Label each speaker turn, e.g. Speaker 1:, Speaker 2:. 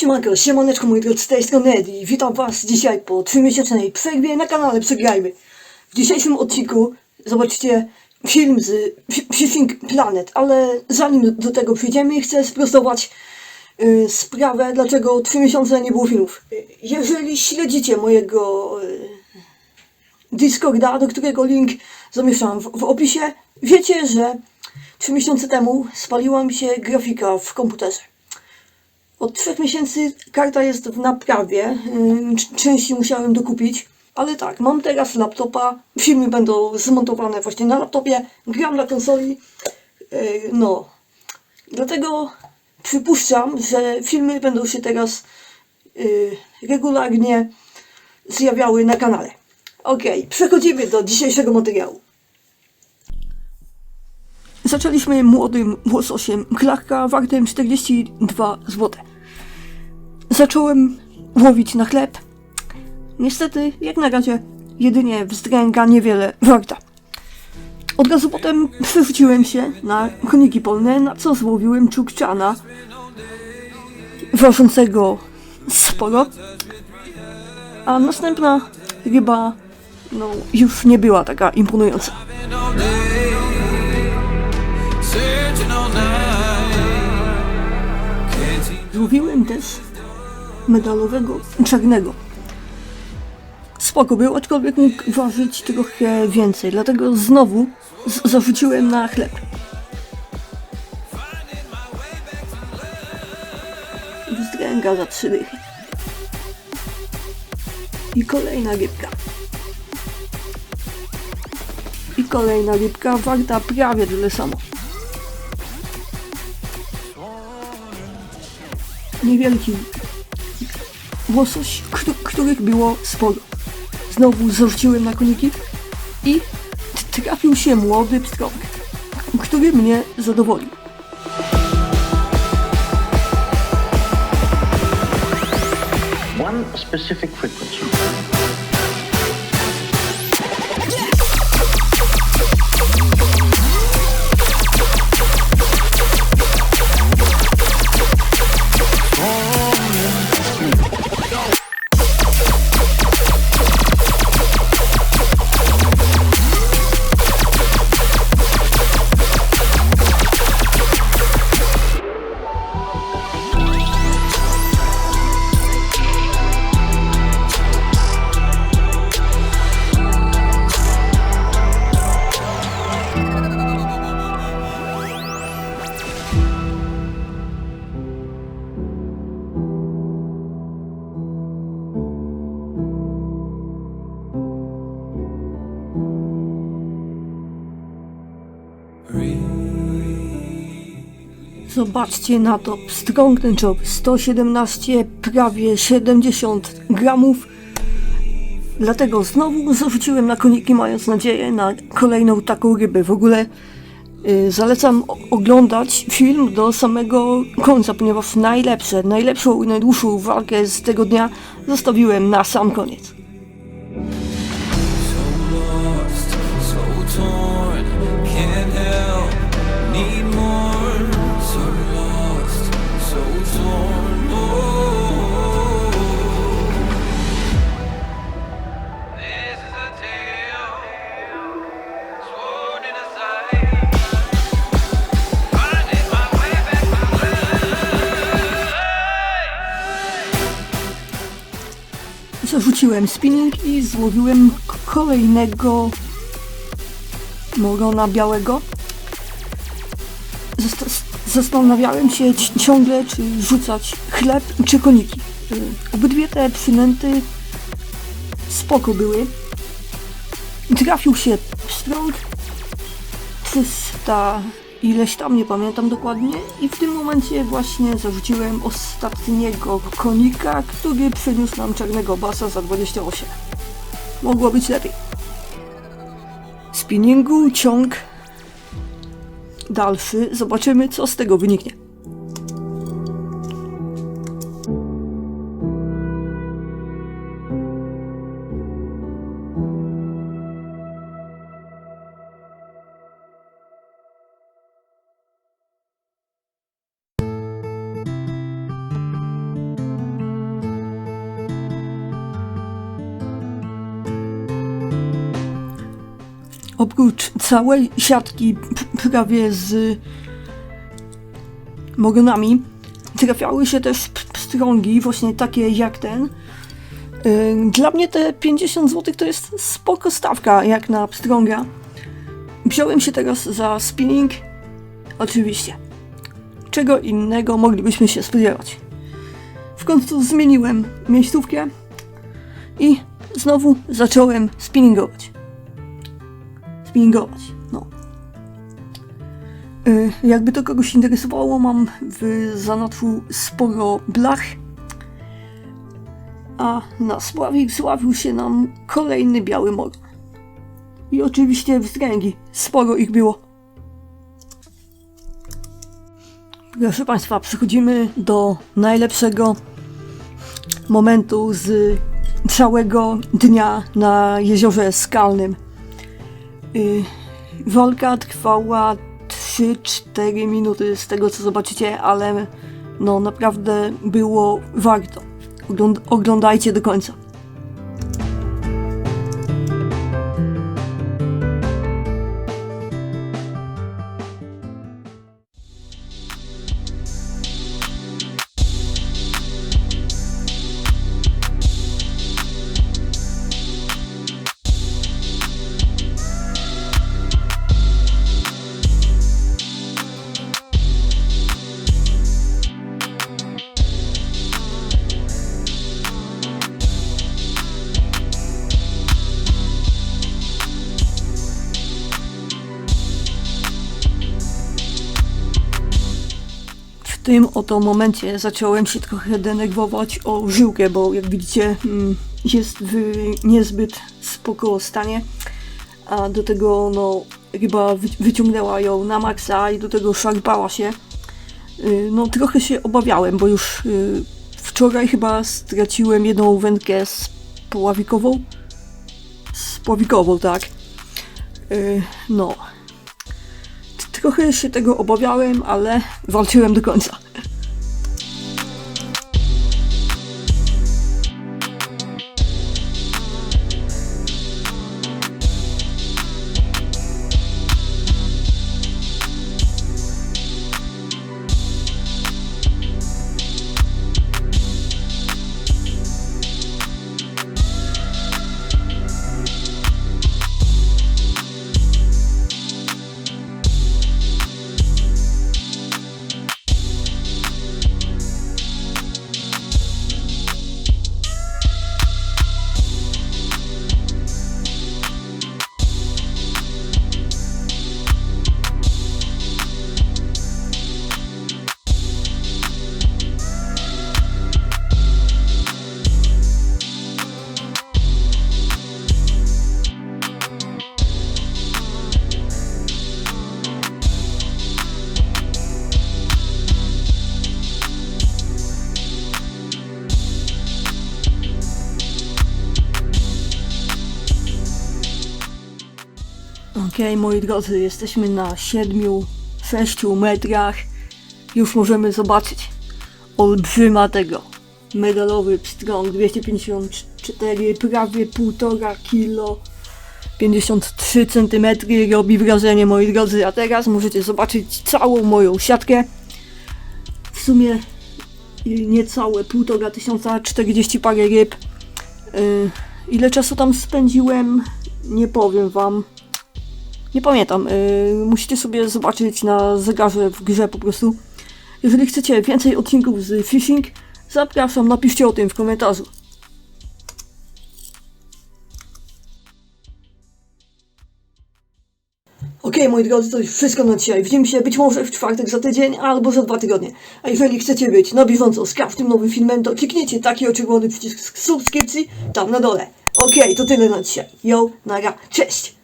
Speaker 1: Siemanko, siemaneczko moi drodzy, z tej strony Eddie. Witam was dzisiaj po 3-miesięcznej przerwie na kanale Przegrajmy. W dzisiejszym odcinku zobaczycie film z Fishing Planet, ale zanim do tego przejdziemy, chcę sprostować y, sprawę, dlaczego 3 miesiące nie było filmów. Jeżeli śledzicie mojego y, Discorda, do którego link zamieszczam w, w opisie, wiecie, że 3 miesiące temu spaliła mi się grafika w komputerze. Od trzech miesięcy karta jest w naprawie. Części musiałem dokupić, ale tak, mam teraz laptopa. Filmy będą zmontowane właśnie na laptopie. Gram na konsoli. Yy, No, dlatego przypuszczam, że filmy będą się teraz yy, regularnie zjawiały na kanale. Okej, przechodzimy do dzisiejszego materiału. Zaczęliśmy młodym łososiem klachka wartym 42 zł. Zacząłem łowić na chleb. Niestety, jak na razie, jedynie wzdręga niewiele warta. Od razu potem przerzuciłem się na koniki polne, na co złowiłem czukczana ważącego sporo. A następna ryba no, już nie była taka imponująca. Złowiłem też medalowego czarnego. Spoko był, aczkolwiek mógł ważyć trochę więcej, dlatego znowu zarzuciłem na chleb. Wzdręga za trzy dychy. I kolejna rybka. I kolejna rybka warta prawie tyle samo. Niewielki łosoś, któ- których było sporo. Znowu zarzuciłem na koniki i trafił się młody pstrąg, który mnie zadowolił.
Speaker 2: one specific frequency.
Speaker 1: Zobaczcie na to, pstrąg tęczowy, 117, prawie 70 gramów. Dlatego znowu zarzuciłem na koniki, mając nadzieję na kolejną taką rybę. W ogóle y, zalecam oglądać film do samego końca, ponieważ najlepsze, najlepszą i najdłuższą walkę z tego dnia zostawiłem na sam koniec. Zarzuciłem spinning i złowiłem kolejnego morona białego. Zastanawiałem się ci- ciągle, czy rzucać chleb czy koniki. Y, Obydwie te przynęty spoko były. Trafił się pstrąg 300 ileś tam, nie pamiętam dokładnie i w tym momencie właśnie zarzuciłem ostatniego konika, który przyniósł nam czarnego basa za 28. Mogło być lepiej. Spinningu, ciąg dalszy. Zobaczymy, co z tego wyniknie. Oprócz całej siatki prawie z mogonami, trafiały się też pstrągi, właśnie takie jak ten. Yy, Dla mnie te 50 zł to jest spoko stawka, jak na pstrąga. Wziąłem się teraz za spinning. Oczywiście. Czego innego moglibyśmy się spodziewać. W końcu zmieniłem miejscówkę i znowu zacząłem spinningować. Spinningować, no. Y, Jakby to kogoś interesowało, mam w zanadrzu sporo blach, a na spławik sławił się nam kolejny biały morgan. I oczywiście wzdręgi, sporo ich było. Proszę Państwa, przechodzimy do najlepszego momentu z całego dnia na jeziorze skalnym. Yy, walka trwała 3-4 minuty z tego co zobaczycie, ale no naprawdę było warto. Ogląd- oglądajcie do końca. Tym oto momencie zacząłem się trochę denerwować o żyłkę, bo jak widzicie mm, jest w niezbyt spoko stanie, a do tego no wy- wyciągnęła ją na maksa i do tego szarpała się. Y, No trochę się obawiałem, bo już y, wczoraj chyba straciłem jedną wędkę spławikową. Spławikową, tak. Y, No, Trochę się tego obawiałem, ale walczyłem do końca. Okej, moi drodzy, jesteśmy na 7-6 metrach. Już możemy zobaczyć olbrzyma tego. Medalowy pstrąg 254, prawie 1,5 kilo. 53 cm robi wrażenie, moi drodzy, a teraz możecie zobaczyć całą moją siatkę. W sumie niecałe 1,5 tysiąca, 40 parę ryb. Y, ile czasu tam spędziłem, nie powiem wam. Nie pamiętam. Yy, musicie sobie zobaczyć na zegarze w grze po prostu. Jeżeli chcecie więcej odcinków z phishing, zapraszam, napiszcie o tym w komentarzu. Okej, moi drodzy, to już wszystko na dzisiaj. Widzimy się być może w czwartek za tydzień albo za dwa tygodnie. A jeżeli chcecie być na bieżąco z każdym nowym filmem, to kliknijcie taki oczerwony przycisk subskrypcji tam na dole. Okej, to tyle na dzisiaj. Yo, naga, cześć!